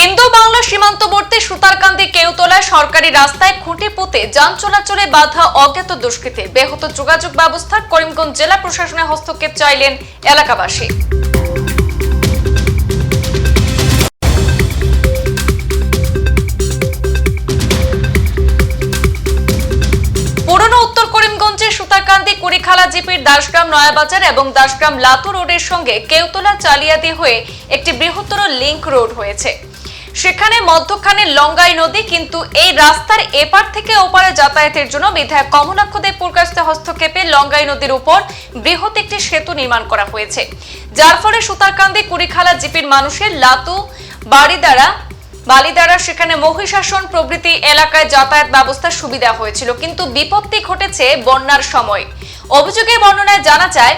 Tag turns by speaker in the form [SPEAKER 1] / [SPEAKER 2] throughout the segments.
[SPEAKER 1] Indo Bangla সীমান্তবর্তী সুতারকান্দি কেউতলায় সরকারি রাস্তায় খুঁটি পুঁতে যান চলাচলে বাধা অজ্ঞাত দুষ্কৃতী। ব্যাহত যোগাযোগ ব্যবস্থা করিমগঞ্জ জেলা প্রশাসনের হস্তক্ষেপ চাইলেন এলাকাবাসী। সুতারকান্দি, কুড়িখালা জিপির দাসগ্রাম, নয়াবাজার এবং দাসগ্রাম লাতু রোডের সঙ্গে কেউতলা চালিয়াদি হয়ে একটি বৃহত্তর লিংক রোড হয়েছে। সেখানে মধ্যখানে লঙ্গাই নদী, কিন্তু এই রাস্তার এপার থেকে ওপারে যাতায়াতের জন্য বিধায়ক কমলাক্ষ দেব পুরকাস্তে হস্তক্ষেপে লঙ্গাই নদীর উপর বৃহৎ একটি সেতু নির্মাণ করা হয়েছে। যার ফলে সুতারকান্দি, কুড়িখালা, জিপির মানুষের লাতু বাড়ি দ্বারা বালিদারা সেখানে মহিষাসন প্রভৃতি এলাকায় যাতায়াত ব্যবস্থা সুবিধা হয়েছিল। কিন্তু বিপত্তি ঘটেছে বন্যার সময়। অভিযোগের বর্ণনায় জানা যায়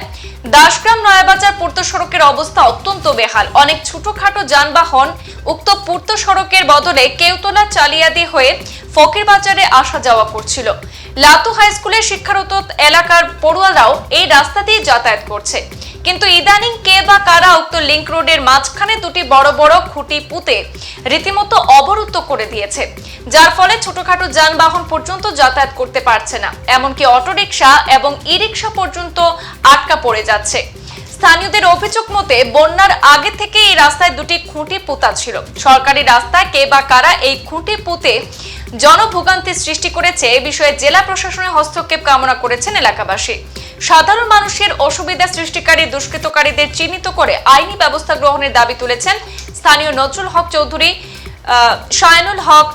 [SPEAKER 1] দাসগ্রাম নয়াবাজার পূর্ত সড়কের অবস্থা অত্যন্ত বেহাল। অনেক ছোটখাটো যানবাহন উক্ত পূর্ত সড়কের বদলে কেউতলা চালিয়াদি হয়ে ফকির বাজারে আসা যাওয়া করছিল। লাতু হাই স্কুলের শিক্ষারত এলাকার পড়ুয়ারাও এই রাস্তা দিয়ে যাতায়াত করছে। কিন্তু ইদানিং কে বা কারা উক্ত লিংক রোডের মাঝখানে দুটি বড় বড় খুঁটি পুঁতে রীতিমতো অবরুদ্ধ করে দিয়েছে, যার ফলে ছোটখাটো যানবাহন পর্যন্ত যাতায়াত করতে পারছে না। এমনকি অটোরিকশা এবং ই রিক্সা পর্যন্ত আটকা পড়ে যাচ্ছে। স্থানীয়দের অভিযোগ মতে, বন্যার আগে থেকে এই রাস্তায় দুটি খুঁটি পোতা ছিল। সরকারি রাস্তায় কে বা কারা এই খুঁটি পুঁতে জনভোগান্তি সৃষ্টি করেছে, এ বিষয়ে জেলা প্রশাসনের হস্তক্ষেপ কামনা করেছেন এলাকাবাসী। সাধারণ মানুষের অসুবিধা সৃষ্টিকারী দুষ্কৃতকারীদের চিহ্নিত করে আইনি ব্যবস্থা গ্রহণের দাবি তুলেছেন স্থানীয় নজরুল হক চৌধুরী শায়নুল হক,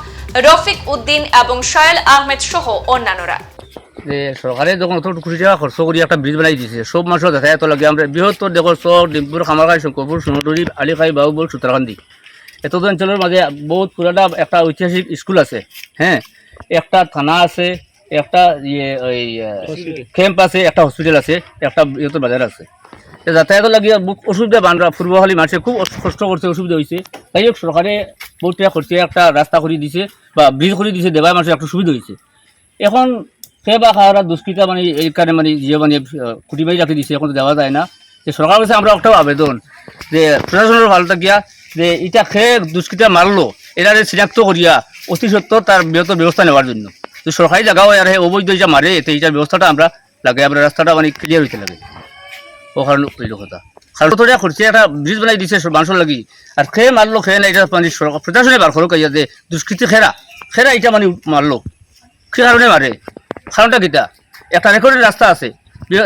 [SPEAKER 1] রফিক উদ্দিন এবং শায়েল আহমেদ সহ অন্যান্যরা।
[SPEAKER 2] যে সরকারে যখন অত কোটি টাকা খরচ করি একটা ব্রিজ বানাই দিয়েছে সব মানুষের যাতায়াত লাগে। আমরা বৃহত্তর দেখো চক ডিম্পুর খামারখাই শঙ্করপুর সোনটুরি আলিখাই বাবুবল সুতারকান্দি এত অঞ্চলের মাঝে বহুত পুরাটা একটা ঐতিহাসিক স্কুল আছে হ্যাঁ? একটা থানা আছে একটা ইয়ে ওই ক্যাম্প আছে একটা হসপিটাল আছে একটা বৃহত্তর বাজার আছে। তো যাতায়াত লাগিয়ে অসুবিধা বানরা পূর্বখালী মানুষে খুব কষ্ট করছে অসুবিধা হয়েছে তাই হোক সরকারে বহুত টাকা করছে একটা রাস্তা করে দিছে বা ব্রিজ করে দিছে দেবায় মানুষের একটা সুবিধা হয়েছে এখন সে বা খাওয়ারা দুষ্কৃতা মানে এই কারণে মানে যে মানে খুঁটি মারি রাখি দিছে এখন তো দেওয়া যায় না। যে সরকার কাছে আমরা একটা আবেদন। যে প্রশাসনের ভালো থাকিয়া যে এটা খেয়ে দুষ্কৃতা মারলো এটা যে চিনাক্ত করিয়া অতি সত্তর তার বৃহত্তর ব্যবস্থা নেওয়ার জন্য। তো সরকারি জায়গাও আর অবৈধ যা মারে তো এইটার ব্যবস্থাটা আমরা লাগে আমরা রাস্তাটা মানে ক্লিয়ার হইতে লাগে। ও কারণ এই কথা। কারণ তো করছে একটা ব্রিজ বানাই দিছে মানুষের লাগি। আর খেয়ে মারলো খেয়ে না এটা মানে সরকার প্রশাসনে বার করো কাইয়া যে দুষ্কৃতি খেরা। খেরা এটা মানে মারলো। কি কারণে মারে? কারণটা কিটা একটা রেকর্ডের রাস্তা আছে।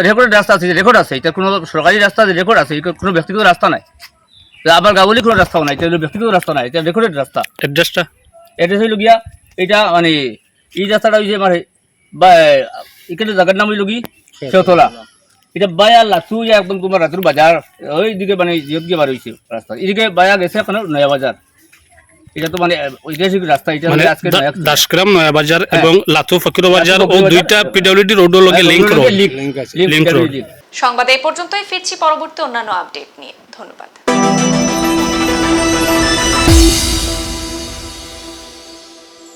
[SPEAKER 2] রেকর্ডের রাস্তা আছে রেকর্ড আছে এটা কোনো সরকারি রাস্তা যে রেকর্ড আছে কোনো ব্যক্তিগত রাস্তা নাই। আবার গাবলি কোনো রাস্তাও নাই এটা ব্যক্তিগত রাস্তা নাই এটা রেকর্ডেড রাস্তা।
[SPEAKER 3] অ্যাড্রেসটা
[SPEAKER 2] এটা হইল গিয়া এটা মানে এই রাস্তাটা হইছে মানে বা এখানে জায়গার নাম হইল কি? সেতলা এটা বায়া লাচু একদম তোমার রাতুর বাজার ওই দিকে মানে বার হয়েছে রাস্তা। এদিকে বায়া গেছে এখন নয়া বাজার। এটা তো মানে ঐতিহাসিক রাস্তা এটা
[SPEAKER 3] মানে
[SPEAKER 2] আজকে নয়া
[SPEAKER 3] নয়াবাজার
[SPEAKER 2] হ্যাঁ।
[SPEAKER 3] এবং লাতু ফকির বাজার ও দুইটা
[SPEAKER 2] বাজার।
[SPEAKER 3] পিডব্লিউডি রোডের লগে link road
[SPEAKER 2] link
[SPEAKER 3] link.
[SPEAKER 2] Road
[SPEAKER 1] সংবাদ এই পর্যন্তই ফিরছি পরবর্তী অন্যান্য আপডেট নিয়ে। ধন্যবাদ।